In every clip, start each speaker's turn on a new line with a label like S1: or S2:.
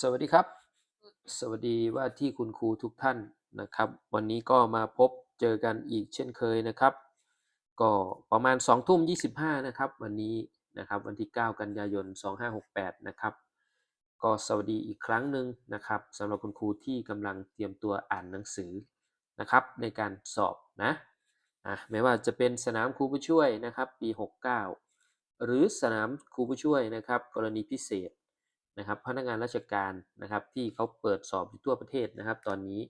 S1: สวัสดีครับ สวัสดีว่าที่คุณครูทุกท่านนะครับ วันนี้ก็มาพบเจอกันอีกเช่นเคยนะครับ ก็ประมาณ2ทุ่ม25นะครับ วันนี้นะครับวันที่ 9 กันยายน 2568 นะครับ ก็สวัสดีอีกครั้งหนึ่งนะครับสำหรับคุณครูที่กำลังเตรียมตัวอ่านหนังสือนะครับ ในการสอบนะอะไม่ว่าจะเป็นสนามครูผู้ช่วยนะครับ ปี 69 หรือสนามครูผู้ช่วยนะครับ กรณีพิเศษ นะครับพนักงานราชการนะครับที่เขาเปิดสอบอยู่ทั่วประเทศนะครับ ตอนนี้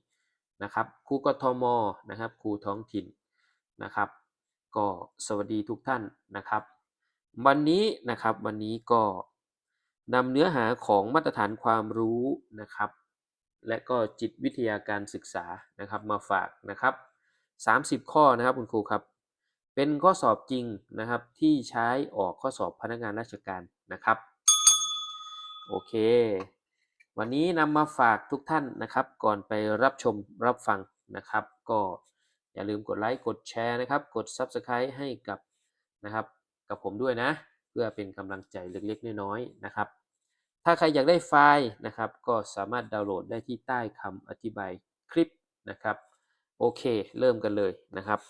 S1: นะครับครูกทมนะครับครูท้องถิ่นนะครับ ก็สวัสดีทุกท่านนะครับ วันนี้นะครับวันนี้ก็นำเนื้อหาของมาตรฐานความรู้นะครับ และก็จิตวิทยาการศึกษานะครับมาฝากนะครับ 30 ข้อนะครับคุณครูครับ เป็นข้อสอบจริงนะครับที่ใช้ออกข้อสอบพนักงานราชการนะครับ โอเค วันนี้นำมาฝากทุกท่านนะครับ ก่อนไปรับชมรับฟังนะครับ ก็อย่าลืมกดไลค์กดแชร์นะครับ กด Subscribe ให้กับนะครับ กับผมด้วยนะ เพื่อเป็นกำลังใจเล็กๆ น้อยๆนะครับ ถ้าใครอยากได้ไฟล์นะครับ ก็สามารถดาวน์โหลดได้ที่ใต้คำอธิบายคลิปนะครับ โอเค เริ่มกันเลยนะครับ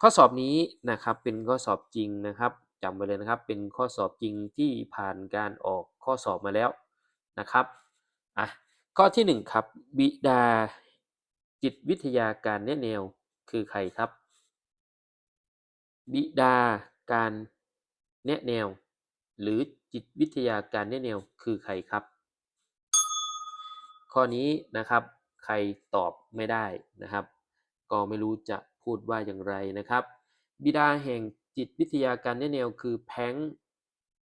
S1: ข้อสอบนี้นะครับเป็นข้อสอบจริงนะครับ จำไว้เลยนะครับ เป็นข้อสอบจริงที่ผ่านการออกข้อสอบมาแล้วนะครับอะข้อที่หนึ่งครับ บิดาจิตวิทยาการแนะแนวคือใครครับ บิดาการแนะแนว หรือจิตวิทยาการแนะแนวคือใครครับ ข้อนี้นะครับใครตอบไม่ได้นะครับ ก็ไม่รู้จะพูดว่าอย่างไรนะครับ บิดาแห่ง จิตวิทยาการแนแนวคือแพง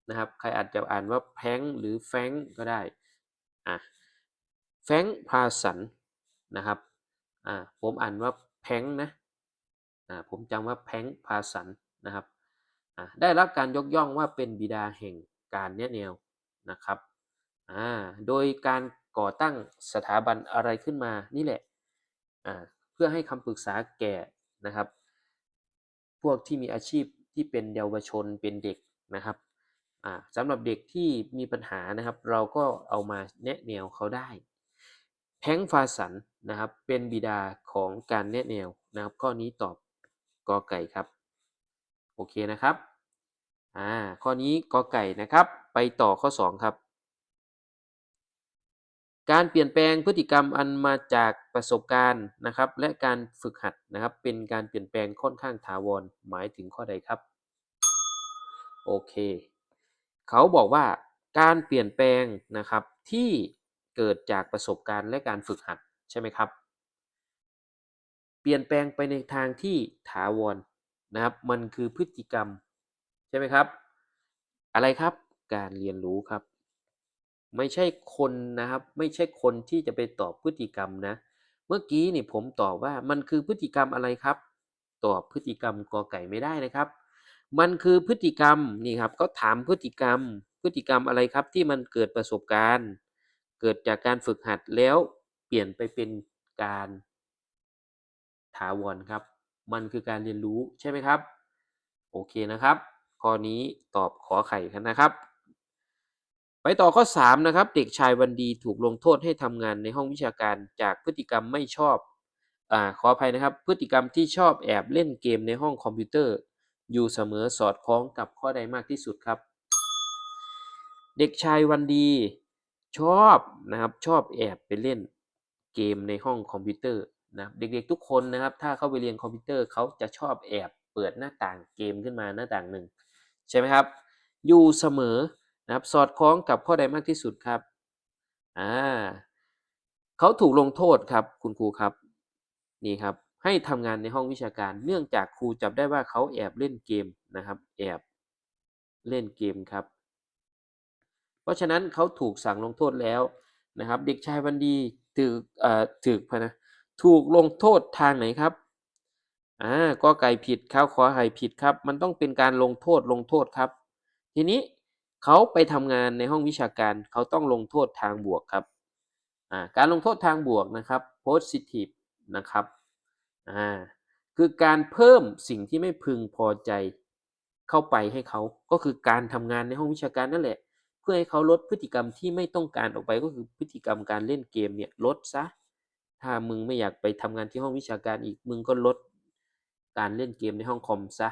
S1: นะครับ ใครอาจจะอ่านว่าแพงหรือแฟงก็ได้อะแฟงพาสันนะครับอ่าผมอ่านว่าแพงนะอ่าผมจำว่าแพงพาสันนะครับอ่าได้รับการยกย่องว่าเป็นบิดาแห่งการแนแนวนะครับอ่าโดยการก่อตั้งสถาบันอะไรขึ้นมานี่แหละอ่าเพื่อให้คำปรึกษาแก่นะครับ พวกที่มีอาชีพ ที่เป็นเยาวชนเป็นเด็กนะครับสำหรับเด็กที่มีปัญหานะครับ เราก็เอามาแนะแนวเขาได้แพงฟาสันนะครับ เป็นบิดาของการแนะแนวนะครับ ข้อนี้ตอบกอไก่ครับ โอเคนะครับอ่าข้อนี้กอไก่นะครับ ไปต่อข้อ 2 ครับ การเปลี่ยนแปลงพฤติกรรมอันมาจากประสบการณ์นะครับ และการฝึกหัดนะครับ เป็นการเปลี่ยนแปลงค่อนข้างถาวรหมายถึงข้อใดครับ โอเค เขาบอกว่าการเปลี่ยนแปลงนะครับที่เกิดจากประสบการณ์และการฝึกหัดใช่ไหมครับ เปลี่ยนแปลงไปในทางที่ถาวรนะครับ มันคือพฤติกรรมใช่ไหมครับ อะไรครับการเรียนรู้ครับ ไม่ใช่คนนะครับ ไม่ใช่คนที่จะไปตอบพฤติกรรมนะ เมื่อกี้นี่ผมตอบว่ามันคือพฤติกรรมอะไรครับ ตอบพฤติกรรมกอไก่ไม่ได้นะครับ มันคือพฤติกรรมนี่ครับเขาถามพฤติกรรม พฤติกรรมอะไรครับที่มันเกิดประสบการณ์ เกิดจากการฝึกหัดแล้วเปลี่ยนไปเป็นการถาวรครับ มันคือการเรียนรู้ใช่ไหมครับ โอเคนะครับ ข้อนี้ตอบขอไข่กันนะครับ ไปต่อข้อ 3 นะครับ เด็กชายวันดีถูกลงโทษให้ทำงานในห้องวิชาการจากพฤติกรรมไม่ชอบอ่าขออภัยนะครับ พฤติกรรมที่ชอบแอบเล่นเกมในห้องคอมพิวเตอร์ อยู่เสมอสอดคล้องกับข้อใดมากที่สุดครับ เด็กชายวันดีชอบนะครับชอบแอบไปเล่นเกมในห้องคอมพิวเตอร์นะเด็กๆทุกคนนะครับ ถ้าเข้าไปเรียนคอมพิวเตอร์เขาจะชอบแอบเปิดหน้าต่างเกมขึ้นมาหน้าต่างหนึ่งใช่ไหมครับ อยู่เสมอ นะครับสอดคล้องกับข้อใดมากที่สุดครับอ่าเขาถูกลงโทษครับคุณครูครับนี่ครับให้ทำงานในห้องวิชาการ เนื่องจากครูจับได้ว่าเขาแอบเล่นเกมนะครับ แอบเล่นเกมครับ เพราะฉะนั้นเขาถูกสั่งลงโทษแล้วนะครับ เด็กชายวันดีถูกเอ่อถูกพนะถูกลงโทษทางไหนครับอ่าก็ไก่ผิดครับขอไข่ผิดครับ มันต้องเป็นการลงโทษลงโทษครับ ทีนี้ เขาไปทำงานในห้องวิชาการเขาต้องลงโทษทางบวกครับการลงโทษทางบวกนะครับ positive นะครับคือการเพิ่มสิ่งที่ไม่พึงพอใจเข้าไปให้เขาก็คือการทำงานในห้องวิชาการนั่นแหละ เพื่อให้เขาลดพฤติกรรมที่ไม่ต้องการออกไปก็คือพฤติกรรมการเล่นเกมเนี่ยลดซะถ้ามึงไม่อยากไปทำงานที่ห้องวิชาการอีกมึงก็ลดการเล่นเกมในห้องคอมซะ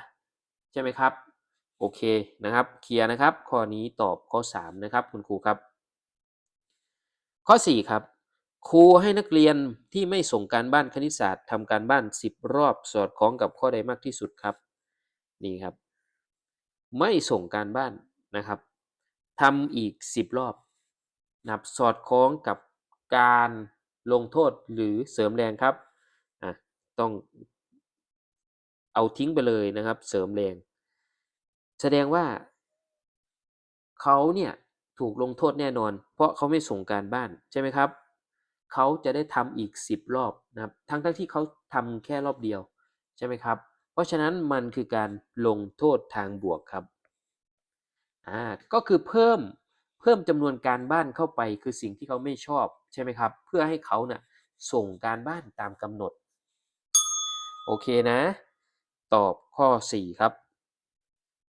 S1: ใช่ไหมครับ โอเคนะครับ เคลียร์นะครับ ข้อนี้ตอบข้อ 3 นะครับ คุณครูครับ ข้อ 4 ครับ ครูให้นักเรียนที่ไม่ส่งการบ้านคณิตศาสตร์ทำการบ้าน 10 รอบสอดคล้องกับข้อใดมากที่สุดครับ นี่ครับ ไม่ส่งการบ้านนะครับทำอีก 10 รอบนับสอดคล้องกับการลงโทษหรือเสริมแรงครับอะต้องเอาทิ้งไปเลยนะครับ เสริมแรง แสดงว่าเขาเนี่ยถูกลงโทษแน่นอน เพราะเขาไม่ส่งการบ้านใช่ไหมครับ เขาจะได้ทำอีก 10 รอบนะครับ ทั้งทั้งที่เขาทำแค่รอบเดียวใช่ไหมครับ เพราะฉะนั้นมันคือการลงโทษทางบวกครับ อ่า ก็คือเพิ่มเพิ่มจำนวนการบ้านเข้าไปคือสิ่งที่เขาไม่ชอบใช่ไหมครับ เพื่อให้เขาเนะ่ะส่งการบ้านตามกำหนด โอเคนะ ตอบข้อ 4 ครับ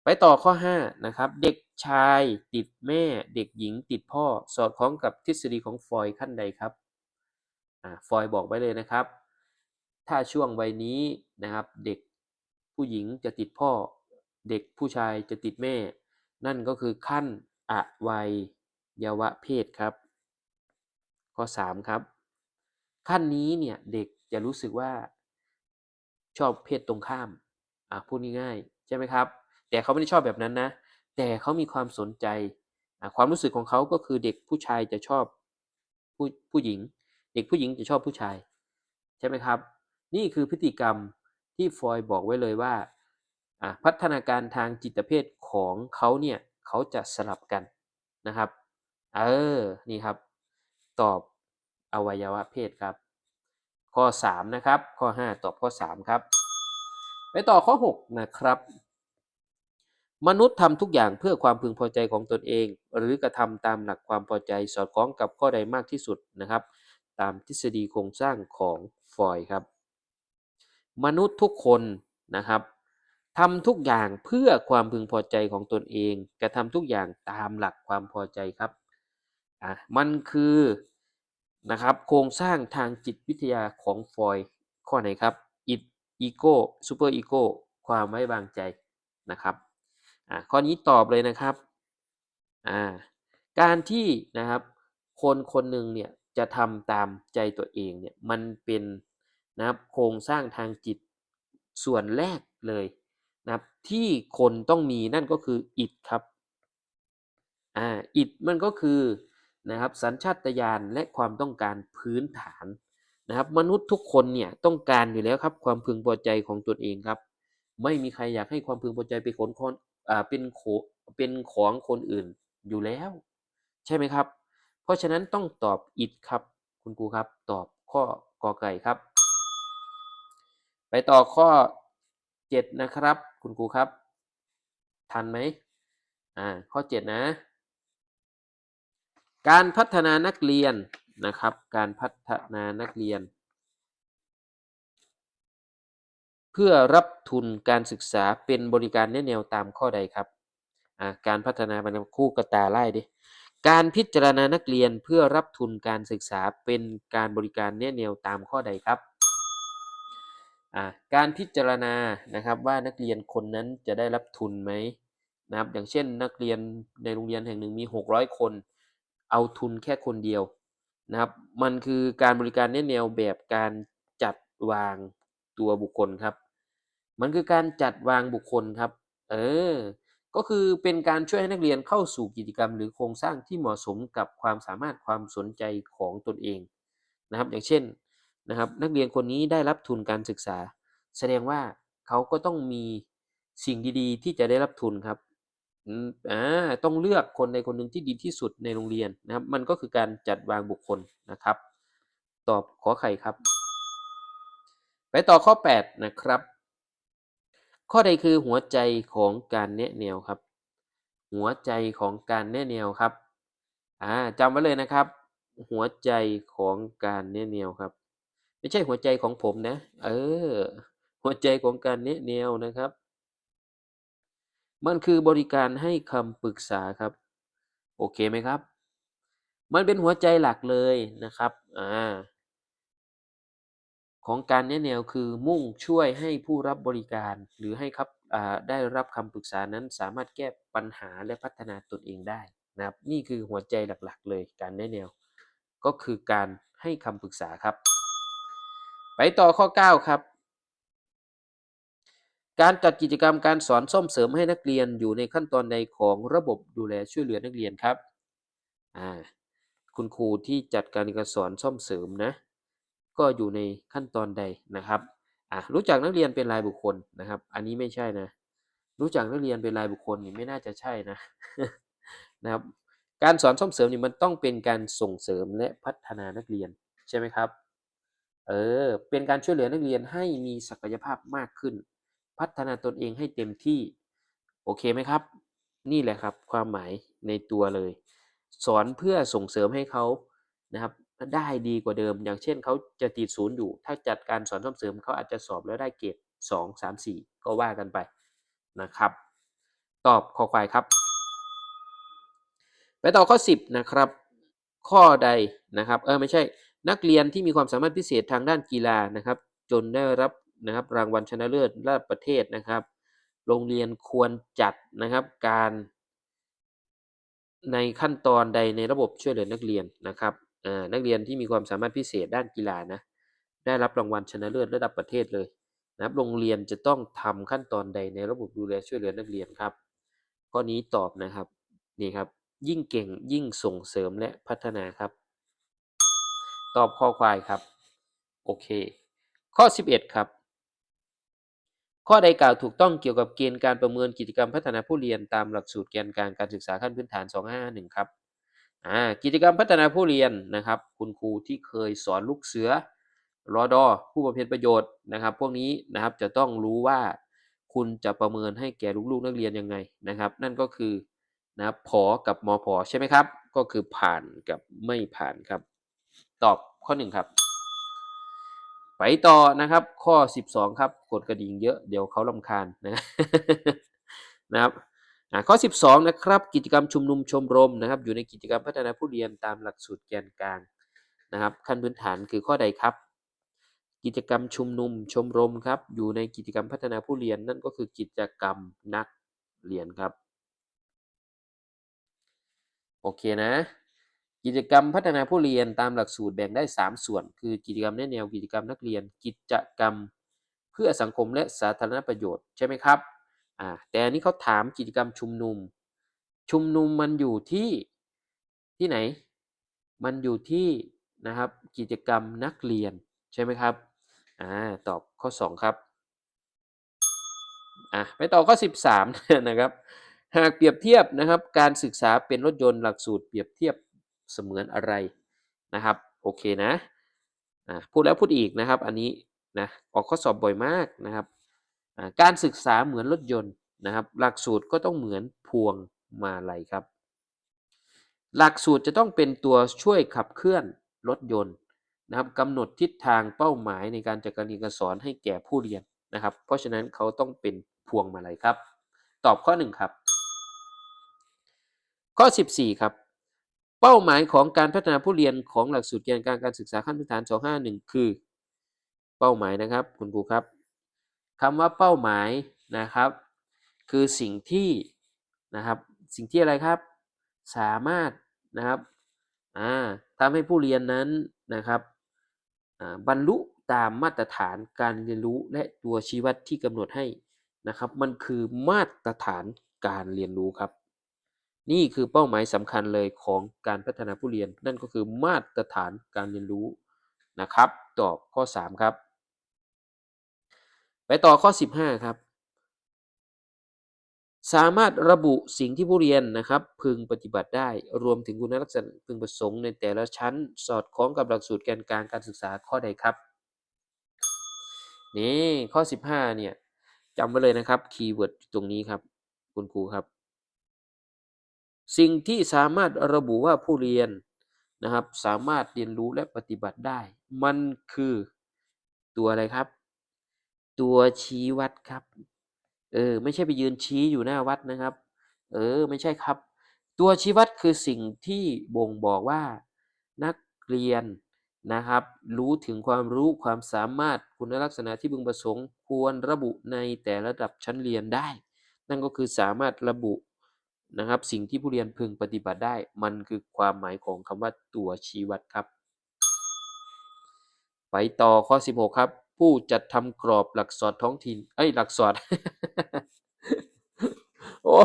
S1: ไปต่อข้อ5นะครับเด็กชายติดแม่เด็กหญิงติดพ่อ สอดคล้องกับทฤษฎีของฟอยขั้นใดครับอฟอยบอกไว้เลยนะครับ ถ้าช่วงวัยนี้นะครับ เด็กผู้หญิงจะติดพ่อ เด็กผู้ชายจะติดแม่ นั่นก็คือขั้นอวัยวะเพศครับ ข้อ 3 ครับ ขั้นนี้เนี่ยเด็กจะรู้สึกว่าชอบเพศตรงข้ามอะพูดง่ายๆใช่ไหมครับ แต่เขาไม่ได้ชอบแบบนั้นนะ แต่เขามีความสนใจ ความรู้สึกของเขาก็คือเด็กผู้ชายจะชอบผู้ผู้หญิง เด็กผู้หญิงจะชอบผู้ชาย ใช่ไหมครับ นี่คือพฤติกรรมที่ฟอยบอกไว้เลยว่าพัฒนาการทางจิตเภทของเขาเนี่ยเขาจะสลับกันนะครับ เออ นี่ครับ ตอบอวัยวะเพศครับ ข้อ 3 นะครับ ข้อ 5 ตอบข้อ 3 ครับ ไปต่อข้อ 6 นะครับ มนุษย์ทำทุกอย่างเพื่อความพึงพอใจของตนเอง หรือกระทำตามหลักความพอใจสอดคล้องกับข้อใดมากที่สุดนะครับ ตามทฤษฎีโครงสร้างของฟอยครับ มนุษย์ทุกคนนะครับทำทุกอย่างเพื่อความพึงพอใจของตนเอง กระทำทุกอย่างตามหลักความพอใจครับอะมันคือนะครับโครงสร้างทางจิตวิทยาของฟอยข้อไหนครับ it ego super ego ความไว้วางใจนะครับ อะข้อนี้ตอบเลยนะครับอ่าการที่นะครับคนคนหนึ่งเนี่ยจะทำตามใจตัวเองเนี่ยมันเป็นนะครับโครงสร้างทางจิตส่วนแรกเลยนะครับที่คนต้องมีนั่นก็คืออิดครับอ่าอิดมันก็คือนะครับสัญชาตญาณและความต้องการพื้นฐานนะครับ มนุษย์ทุกคนเนี่ยต้องการอยู่แล้วครับความพึงพอใจของตนเองครับ ไม่มีใครอยากให้ความพึงพอใจไปขนคนอ่า เป็นโขเป็นของคนอื่นอยู่แล้ว ใช่ไหมครับ เพราะฉะนั้นต้องตอบอิดครับ คุณครูครับ ตอบข้อกอไก่ครับ ไปต่อข้อเจ็ดนะครับ คุณครูครับ ทันไหมอ่าข้อเจ็ดนะ การพัฒนานักเรียนนะครับ การพัฒนานักเรียน เพื่อรับทุนการศึกษาเป็นบริการแนแนวตามข้อใดครับ การพัฒนาบรรคู่กระตาไล่ดิ การพิจารณานักเรียนเพื่อรับทุนการศึกษาเป็นการบริการแนแนวตามข้อใดครับ การพิจารณานะครับว่านักเรียนคนนั้นจะได้รับทุนไหมนะครับ อย่างเช่นนักเรียนในโรงเรียนแห่งหนึ่งมี 600 คน เอาทุนแค่คนเดียวนะครับ มันคือการบริการแนแนวแบบการจัดวาง ตัวบุคคลครับ มันคือการจัดวางบุคคลครับ เออ ก็คือเป็นการช่วยให้นักเรียนเข้าสู่กิจกรรม หรือโครงสร้างที่เหมาะสมกับความสามารถความสนใจของตนเองนะครับ อย่างเช่นนะครับ นักเรียนคนนี้ได้รับทุนการศึกษา แสดงว่าเขาก็ต้องมีสิ่งดีๆ ที่จะได้รับทุนครับอ่าต้องเลือกคนในคนหนึ่งที่ดีที่สุดในโรงเรียนนะครับ มันก็คือการจัดวางบุคคลนะครับ ตอบขอไข่ครับ ไปต่อข้อ 8 นะครับ ข้อใดคือหัวใจของการแนะแนวครับ หัวใจของการแนะแนวครับอ่าจำไว้เลยนะครับ หัวใจของการแนะแนวครับ ไม่ใช่หัวใจของผมนะ เออ หัวใจของการแนะแนวนะครับ มันคือบริการให้คำปรึกษาครับ โอเคไหมครับ มันเป็นหัวใจหลักเลยนะครับอ่า ของการแนะแนวคือมุ่งช่วยให้ผู้รับบริการ หรือให้ครับได้รับคำปรึกษานั้นสามารถแก้ปัญหาและพัฒนาตนเองได้นะครับ นี่คือหัวใจหลักๆ เลยการแนะแนว ก็คือการให้คำปรึกษาครับ ไปต่อข้อ 9 ครับ การจัดกิจกรรมการสอนส่งเสริมให้นักเรียนอยู่ในขั้นตอนใดของระบบดูแลช่วยเหลือนักเรียนครับ อ่า คุณครูที่จัดการการสอนส่งเสริมนะ ก็อยู่ในขั้นตอนใดนะครับอะรู้จักนักเรียนเป็นรายบุคคลนะครับ อันนี้ไม่ใช่นะ รู้จักนักเรียนเป็นรายบุคคลนี่ไม่น่าจะใช่นะนะครับการสอนส่งเสริมนี่มันต้องเป็นการส่งเสริมและพัฒนานักเรียนใช่ไหมครับเออเป็นการช่วยเหลือนักเรียนให้มีศักยภาพมากขึ้น พัฒนาตนเองให้เต็มที่โอเคไหมครับ นี่แหละครับความหมายในตัวเลย สอนเพื่อส่งเสริมให้เขานะครับ ได้ดีกว่าเดิม อย่างเช่นเขาจะติดศูนย์อยู่ ถ้าจัดการสอนส่งเสริมเขาอาจจะสอบแล้วได้เกรดสองสามสี่ก็ว่ากันไปนะครับ ตอบข้อควายครับ ไปต่อข้อ 10 นะครับ ข้อใดนะครับ เออไม่ใช่ นักเรียนที่มีความสามารถพิเศษทางด้านกีฬานะครับ จนได้รับนะครับรางวัลชนะเลิศระดับประเทศนะครับ โรงเรียนควรจัดนะครับการในขั้นตอนใดในระบบช่วยเหลือนักเรียนนะครับ นักเรียนที่มีความสามารถพิเศษด้านกีฬานะได้รับรางวัลชนะเลิศระดับประเทศเลยนะครับโรงเรียนจะต้องทำขั้นตอนใดในระบบดูแลช่วยเหลือนักเรียนครับ ข้อนี้ตอบนะครับนี่ครับ ยิ่งเก่งยิ่งส่งเสริมและพัฒนาครับ ตอบข้อควายครับโอเค ข้อ 11 ครับ ข้อใดกล่าวถูกต้องเกี่ยวกับเกณฑ์การประเมินกิจกรรมพัฒนาผู้เรียนตามหลักสูตรแกนกลางการศึกษาขั้นพื้นฐาน 2551 ครับ อ่ากิจกรรมพัฒนาผู้เรียนนะครับ คุณครูที่เคยสอนลูกเสือรอดอผู้บำเพ็ญประโยชน์นะครับ พวกนี้นะครับจะต้องรู้ว่าคุณจะประเมินให้แก่ลูกๆนักเรียนยังไงนะครับ นั่นก็คือนะครับผอกับมอผอใช่ไหมครับ ก็คือผ่านกับไม่ผ่านครับ ตอบข้อหนึ่งครับ ไปต่อนะครับ ข้อ 12 ครับ กดกระดิ่งเยอะเดี๋ยวเขาลำคาญนะนะครับ อ่าข้อ 12 นะครับ กิจกรรมชุมนุมชมรมนะครับ อยู่ในกิจกรรมพัฒนาผู้เรียนตามหลักสูตรแกนกลางนะครับ ขั้นพื้นฐานคือข้อใดครับ กิจกรรมชุมนุมชมรมครับ อยู่ในกิจกรรมพัฒนาผู้เรียนนั่นก็คือกิจกรรมนักเรียนครับ โอเคนะ กิจกรรมพัฒนาผู้เรียนตามหลักสูตรแบ่งได้ 3 ส่วน คือกิจกรรมแนแนวกิจกรรมนักเรียน กิจกรรมเพื่อสังคมและสาธารณประโยชน์ใช่ไหมครับ อ่าแต่อันนี้เขาถามกิจกรรมชุมนุม ชุมนุมมันอยู่ที่ที่ไหน มันอยู่ที่นะครับกิจกรรมนักเรียนใช่ไหมครับอ่าตอบข้อ 2 ครับอะไปต่อข้อ 13 นะครับ หากเปรียบเทียบนะครับ การศึกษาเป็นรถยนต์หลักสูตรเปรียบเทียบเสมือนอะไรนะครับ โอเคนะอ่าพูดแล้วพูดอีกนะครับ อันนี้นะออกข้อสอบบ่อยมากนะครับ การศึกษาเหมือนรถยนต์นะครับ หลักสูตรก็ต้องเหมือนพวงมาลัยครับ หลักสูตรจะต้องเป็นตัวช่วยขับเคลื่อนรถยนต์นะครับกำหนดทิศทางเป้าหมายในการจัดการเรียนการสอนให้แก่ผู้เรียนนะครับ เพราะฉะนั้นเขาต้องเป็นพวงมาลัยครับ ตอบข้อ 1 ครับ ข้อ 14 ครับเป้าหมายของการพัฒนาผู้เรียนของหลักสูตรเกณฑ์การการศึกษาขั้นพื้นฐาน 251 คือ เป้าหมายนะครับ คุณครูครับ คำว่าเป้าหมายนะครับ คือสิ่งที่นะครับสิ่งที่อะไรครับ สามารถนะครับทำให้ผู้เรียนนั้นนะครับบรรลุตามมาตรฐานการเรียนรู้และตัวชี้วัดที่กำหนดให้นะครับ มันคือมาตรฐานการเรียนรู้ครับ นี่คือเป้าหมายสำคัญเลยของการพัฒนาผู้เรียน นั่นก็คือมาตรฐานการเรียนรู้นะครับ ตอบข้อ 3 ครับ ไปต่อข้อ 15 ครับ สามารถระบุสิ่งที่ผู้เรียนนะครับพึงปฏิบัติได้ รวมถึงคุณลักษณะพึงประสงค์ในแต่ละชั้นสอดคล้องกับหลักสูตรแกนกลางการศึกษาข้อใดครับ นี่ข้อ 15 เนี่ยจำไว้เลยนะครับคีย์เวิร์ดตรงนี้ครับ คุณครูครับ สิ่งที่สามารถระบุว่าผู้เรียนนะครับ สามารถเรียนรู้และปฏิบัติได้ มันคือตัวอะไรครับ ตัวชี้วัดครับ เออ ไม่ใช่ไปยืนชี้อยู่หน้าวัดนะครับ เออ ไม่ใช่ครับ ตัวชี้วัดคือสิ่งที่บ่งบอกว่า นักเรียนนะครับ รู้ถึงความรู้ความสามารถคุณลักษณะที่พึงประสงค์ควรระบุในแต่ระดับชั้นเรียนได้ นั่นก็คือสามารถระบุนะครับ สิ่งที่ผู้เรียนพึงปฏิบัติได้ มันคือความหมายของคำว่าตัวชี้วัดครับ ไปต่อข้อ 16 ครับ ผู้จัดทำกรอบหลักสอนท้องถิ่นเอ้หลักสอนโอ้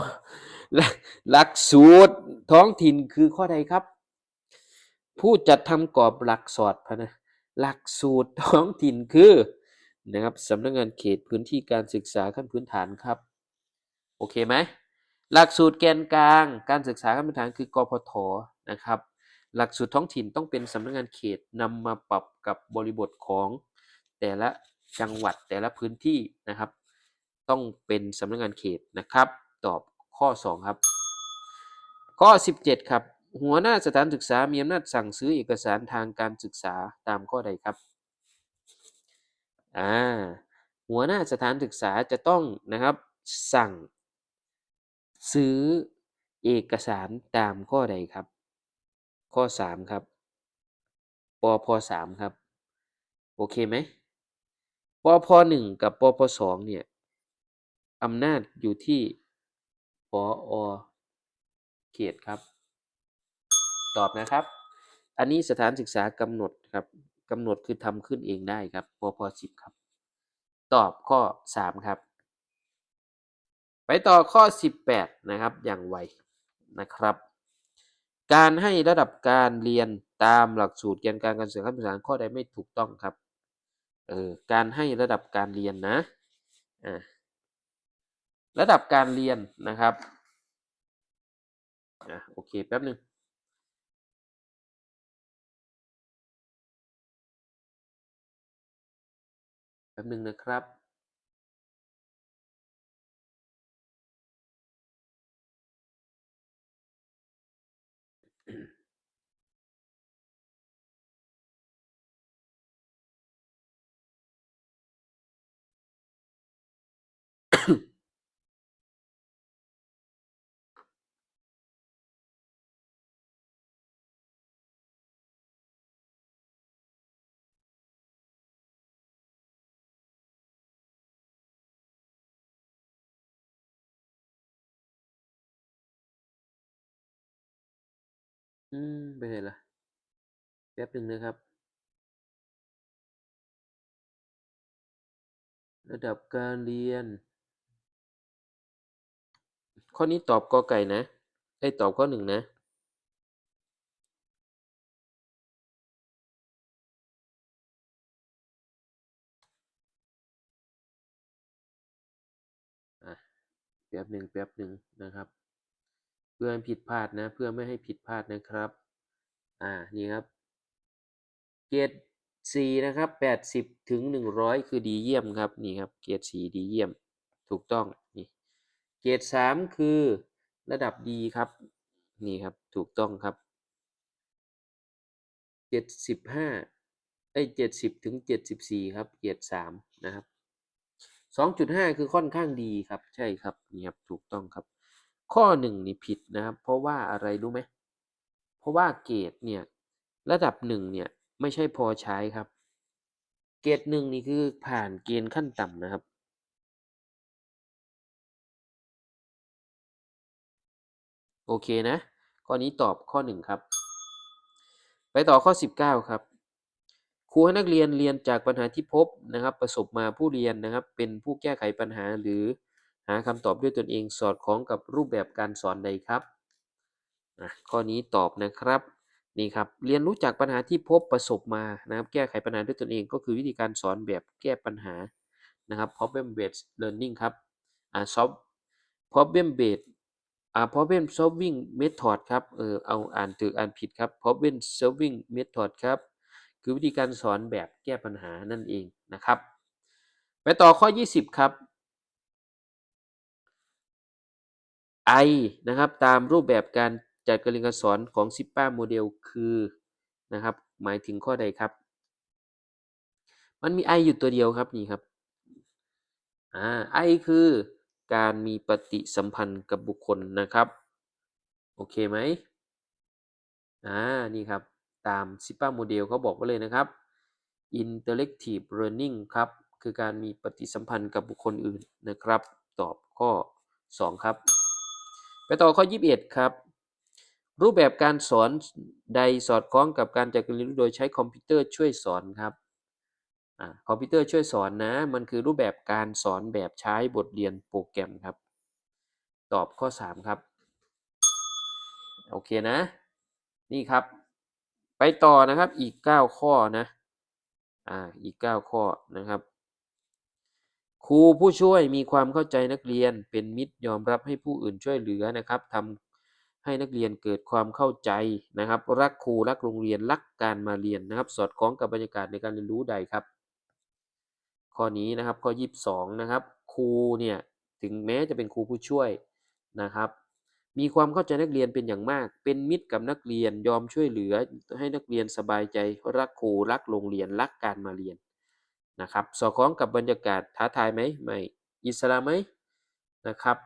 S1: หลักสูตรท้องถิ่นคือข้อใดครับ ผู้จัดทำกรอบหลักสอดพนะหลักสูตรท้องถิ่นคือนะครับสำนักงานเขตพื้นที่การศึกษาขั้นพื้นฐานครับ โอเคไหมหลักสูตรแกนกลางการศึกษาขั้นพื้นฐานคือกพทนะครับ หลักสูตรท้องถิ่นต้องเป็นสำนักงานเขตนำมาปรับกับบริบทของ แต่ละจังหวัดแต่ละพื้นที่นะครับ ต้องเป็นสำนักงานเขตนะครับ ตอบข้อ 2 ครับ ข้อ 17 ครับ หัวหน้าสถานศึกษา มีอำนาจสั่งซื้อเอกสารทางการศึกษาตามข้อใดครับอ่าหัวหน้าสถานศึกษาจะต้องนะครับสั่ง ซื้อเอกสารตามข้อใดครับ ข้อ 3 ครับปพ3ครับ โอเคไหม ปพ1กับปพ2เนี่ยอำนาจอยู่ที่ปอเขตครับ ตอบนะครับ อันนี้สถานศึกษากำหนดครับกำหนดคือทำขึ้นเองได้ครับปพ10ครับ ตอบข้อ3ครับ ไปต่อข้อ18นะครับ อย่างไวนะครับ การให้ระดับการเรียนตามหลักสูตรแกนกางการศึกษาขั้นพื้นฐานข้อใดไม่ถูกต้องครับ เออการให้ระดับการเรียนนะอ่าระดับการเรียนนะครับอะโอเคแป๊บหนึ่งแป๊บหนึ่งนะครับ อืมไปไหนล่ะ แป๊บหนึ่งนะครับ ระดับการเรียน ข้อนี้ตอบกอไก่นะ ไอ้ตอบข้อหนึ่งนะอะแป๊บหนึ่งแป๊บหนึ่งนะครับ เพื่อให้ผิดพลาดนะ เพื่อไม่ให้ผิดพลาดนะครับ อ่า นี่ครับ เกรดสี่นะครับแปดสิบถึงหนึ่งร้อยคือดีเยี่ยมครับ นี่ครับ เกรดสี่ดีเยี่ยม ถูกต้อง นี่ เกรดสามคือระดับดีครับ นี่ครับ ถูกต้องครับเจ็ดสิบห้าเอ้ยเจ็ดสิบถึงเจ็ดสิบสี่ครับ เกรดสามนะครับสองจุดห้าคือค่อนข้างดีครับ ใช่ครับ นี่ครับ ถูกต้องครับ ข้อหนึ่งนี่ผิดนะครับ เพราะว่าอะไรรู้ไหมเพราะว่าเกรดเนี่ยระดับหนึ่งเนี่ยไม่ใช่พอใช้ครับ เกรดหนึ่งนี่คือผ่านเกณฑ์ขั้นต่ำนะครับ โอเคนะ ข้อนี้ตอบข้อหนึ่งครับ ไปต่อข้อ 19 ครับครูให้นักเรียนเรียนจากปัญหาที่พบนะครับ ประสบมาผู้เรียนนะครับ เป็นผู้แก้ไขปัญหาหรือ หาคำตอบด้วยตนเองสอดคล้องกับรูปแบบการสอนใดครับข้อนี้ตอบนะครับนี่ครับเรียนรู้จากปัญหาที่พบประสบมานะครับแก้ไขปัญหาด้วยตนเองก็คือวิธีการสอนแบบแก้ปัญหานะครับ problem based learning ครับอ่า solve problem based อ่า problem solving method ครับเออเอาอ่านถูกอ่านผิดครับ problem solving method ครับคือวิธีการสอนแบบแก้ปัญหานั่นเองนะครับ ไปต่อข้อ 20 ครับ I นะครับตามรูปแบบการจัดการเรียนการสอนของซิปป้าโมเดลคือนะครับหมายถึงข้อใดครับ มันมี I อยู่ตัวเดียวครับนี่ครับอ่า I คือการมีปฏิสัมพันธ์กับบุคคลนะครับ โอเคไหมอ่านี่ครับตาม SIPA โมเดลเขาบอกไว้เลยนะครับ interactive learning ครับคือการมีปฏิสัมพันธ์กับบุคคลอื่นนะครับ ตอบข้อ 2 ครับ ไปต่อข้อ 21 ครับ รูปแบบการสอนใดสอดคล้องกับการจัดการเรียนรู้โดยใช้คอมพิวเตอร์ช่วยสอนครับอคอมพิวเตอร์ช่วยสอนนะ มันคือรูปแบบการสอนแบบใช้บทเรียนโปรแกรมครับ ตอบข้อ 3 ครับ โอเคนะ นี่ครับ ไปต่อนะครับอีก 9 ข้อนะ อ่า อีก 9 ข้อนะครับ ครูผู้ช่วยมีความเข้าใจนักเรียนเป็นมิตรยอมรับให้ผู้อื่นช่วยเหลือนะครับทำให้นักเรียนเกิดความเข้าใจนะครับ รักครูรักโรงเรียนรักการมาเรียนนะครับ สอดคล้องกับบรรยากาศในการเรียนรู้ใดครับ ข้อนี้นะครับข้อ 22 นะครับครูเนี่ยถึงแม้จะเป็นครูผู้ช่วยนะครับ มีความเข้าใจนักเรียนเป็นอย่างมาก เป็นมิตรกับนักเรียนยอมช่วยเหลือให้นักเรียนสบายใจ รักครูรักโรงเรียนรักการมาเรียน นะครับสอดคล้องกับบรรยากาศท้าทายไหมไม่อิสระไหมนะครับ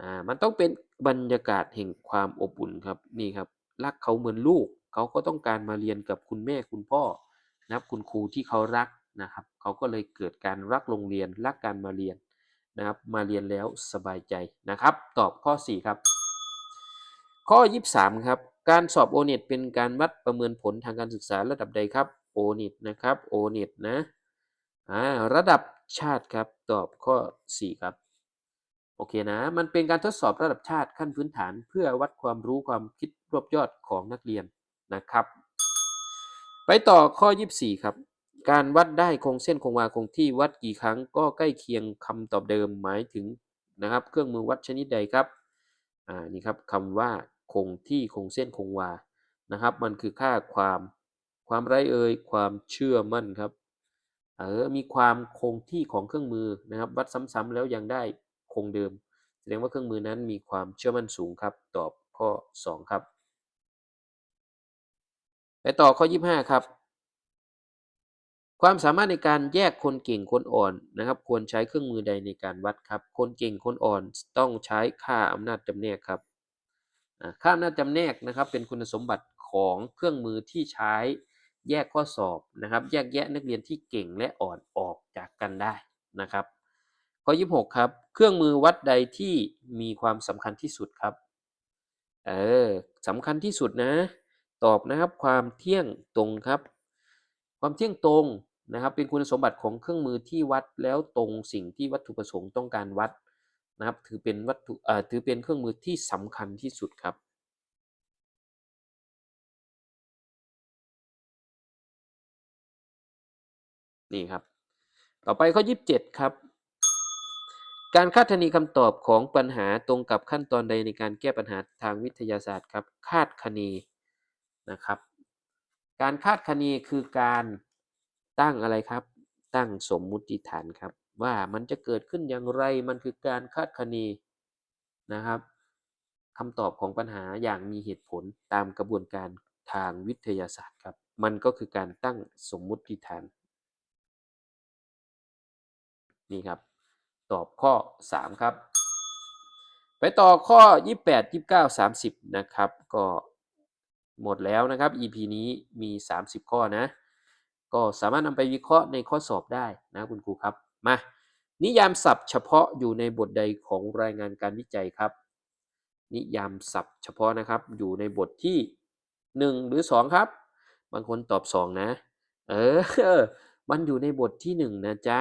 S1: อ่ามันต้องเป็นบรรยากาศแห่งความอบอุ่นครับนี่ครับรักเขาเหมือนลูกเขาก็ต้องการมาเรียนกับคุณแม่คุณพ่อนะครับคุณครูที่เขารักนะครับเขาก็เลยเกิดการรักโรงเรียนรักการมาเรียนนะครับมาเรียนแล้วสบายใจนะครับ ตอบข้อ 4 ครับ ข้อ 23 ครับ การสอบ o n e t เป็นการวัดประเมินผลทางการศึกษาระดับใดครับ o n e t นะครับ o n e t นะ อ่าระดับชาติครับตอบข้อ 4 ครับ โอเคนะ มันเป็นการทดสอบระดับชาติขั้นพื้นฐาน เพื่อวัดความรู้ความคิดรวบยอดของนักเรียนนะครับ ไปต่อข้อ 24 ครับ การวัดได้คงเส้นคงวาคงที่วัดกี่ครั้งก็ใกล้เคียงคำตอบเดิมหมายถึงนะครับ เครื่องมือวัดชนิดใดครับอ่านี่ครับคำว่าคงที่คงเส้นคงวานะครับ มันคือค่าความ ความไรเอ่ยความเชื่อมั่นครับ เออมีความคงที่ของเครื่องมือนะครับวัดซ้ำๆแล้วยังได้คงเดิม แสดงว่าเครื่องมือนั้นมีความเชื่อมั่นสูงครับ ตอบข้อ 2 ครับไปต่อข้อ 25 ครับ ความสามารถในการแยกคนเก่งคนอ่อนนะครับ ควรใช้เครื่องมือใดในการวัดครับ คนเก่งคนอ่อนต้องใช้ค่าอำนาจจำแนกครับค่าอำนาจจำแนกนะครับ เป็นคุณสมบัติของเครื่องมือที่ใช้ แยกข้อสอบนะครับ แยกแยะนักเรียนที่เก่งและอ่อนออกจากกันได้นะครับ ข้อ 26 ครับ เครื่องมือวัดใดที่มีความสำคัญที่สุดครับ เออสำคัญที่สุดนะ ตอบนะครับความเที่ยงตรงครับ ความเที่ยงตรงนะครับ เป็นคุณสมบัติของเครื่องมือที่วัดแล้วตรงสิ่งที่วัตถุประสงค์ต้องการวัดนะครับ ถือเป็นวัตถุเอ่อถือเป็นเครื่องมือที่สำคัญที่สุดครับ นี่ครับ ต่อไปข้อ 27 ครับ การคาดคะเนคำตอบของปัญหาตรงกับขั้นตอนใดในการแก้ปัญหาทางวิทยาศาสตร์ครับ คาดคะเนนะครับ การคาดคะเนคือการตั้งอะไรครับ ตั้งสมมุติฐานครับ ว่ามันจะเกิดขึ้นอย่างไรมันคือการคาดคะเนนะครับคำตอบของปัญหาอย่างมีเหตุผลตามกระบวนการทางวิทยาศาสตร์ครับ มันก็คือการตั้งสมมุติฐาน นี่ครับ ตอบข้อ 3 ครับ ไปต่อข้อ 28 29 30 นะครับ ก็หมดแล้วนะครับ EP นี้มี 30 ข้อนะ ก็สามารถนำไปวิเคราะห์ในข้อสอบได้นะคุณครูครับ มา นิยามศัพท์เฉพาะอยู่ในบทใดของรายงานการวิจัยครับ นิยามศัพท์เฉพาะนะครับ อยู่ในบทที่ 1 หรือ 2 ครับ บางคนตอบ 2 นะ เออ มันอยู่ในบทที่ 1 นะจ๊ะ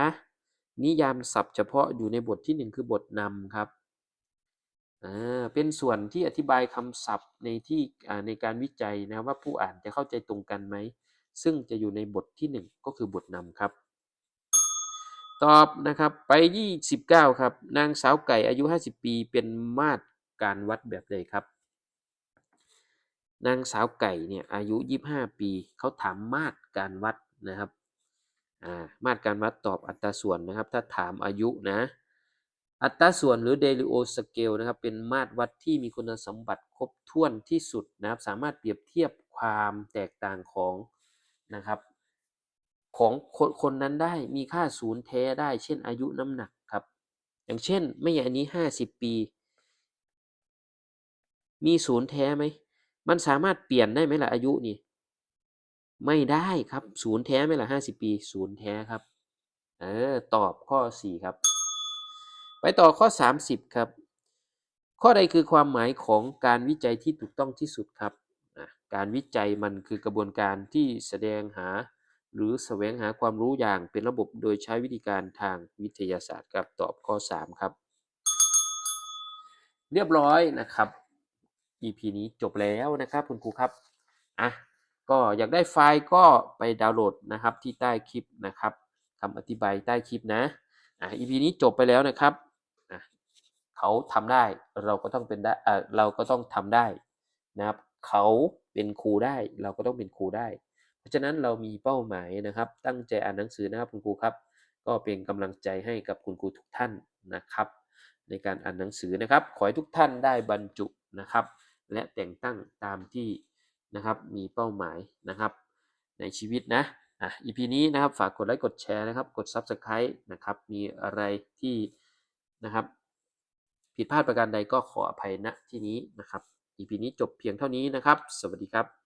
S1: นิยามศัพท์เฉพาะอยู่ในบทที่ 1 คือบทนำครับเป็นส่วนที่อธิบายคำศัพท์ในที่ในการวิจัยนะว่าผู้อ่านจะเข้าใจตรงกันไหม ซึ่งจะอยู่ในบทที่ 1 ก็คือบทนำครับ ตอบนะครับไป 29 ครับ นางสาวไก่อายุ 50 ปีเป็นมาตรการวัดแบบใดครับ นางสาวไก่เนี่ยอายุ 25 ปีเขาถามมาตรการวัดนะครับ อ่ามาตรการวัดตอบอัตราส่วนนะครับ ถ้าถามอายุนะ อัตราส่วนหรือ Delio Scale นะครับ เป็นมาตรวัดที่มีคุณสมบัติครบถ้วนที่สุดนะครับ สามารถเปรียบเทียบความแตกต่างของนะครับของคนคนนั้นได้มีค่าศูนย์แท้ได้ เช่นอายุน้ำหนักครับ อย่างเช่น ไม่อย่างนี้ 50 ปี มีศูนย์แท้ไหม มันสามารถเปลี่ยนได้ไหมล่ะอายุนี่ ไม่ได้ครับศูนย์แท้ไหมล่ะห้าสิบปีศูนย์แท้ครับเออตอบข้อสี่ครับ ไปต่อข้อสามสิบครับ ข้อใดคือความหมายของการวิจัยที่ถูกต้องที่สุดครับการวิจัยมันคือกระบวนการที่แสดงหา หรือแสวงหาความรู้อย่างเป็นระบบโดยใช้วิธีการทางวิทยาศาสตร์ครับตอบข้อสามครับ เรียบร้อยนะครับ EP นี้จบแล้วนะครับคุณครูครับอะ ก็อยากได้ไฟล์ก็ไปดาวน์โหลดนะครับที่ใต้คลิปนะครับคำอธิบายใต้คลิปนะอะ EP นี้จบไปแล้วนะครับเขาทำได้เราก็ต้องเป็นได้เออเราก็ต้องทำได้นะครับเขาเป็นครูได้เราก็ต้องเป็นครูได้ เพราะฉะนั้นเรามีเป้าหมายนะครับ ตั้งใจอ่านหนังสือนะครับคุณครูครับ ก็เป็นกำลังใจให้กับคุณครูทุกท่านนะครับ ในการอ่านหนังสือนะครับ ขอให้ทุกท่านได้บรรจุนะครับ และแต่งตั้งตามที่ นะครับ มีเป้าหมายนะครับ ในชีวิตนะอะ EP นี้นะครับฝากกดไลค์กดแชร์นะครับ กด Subscribe นะครับ มีอะไรที่นะครับ ผิดพลาดประการใดก็ขออภัยณที่นี้นะครับ EP นี้จบเพียงเท่านี้นะครับ สวัสดีครับ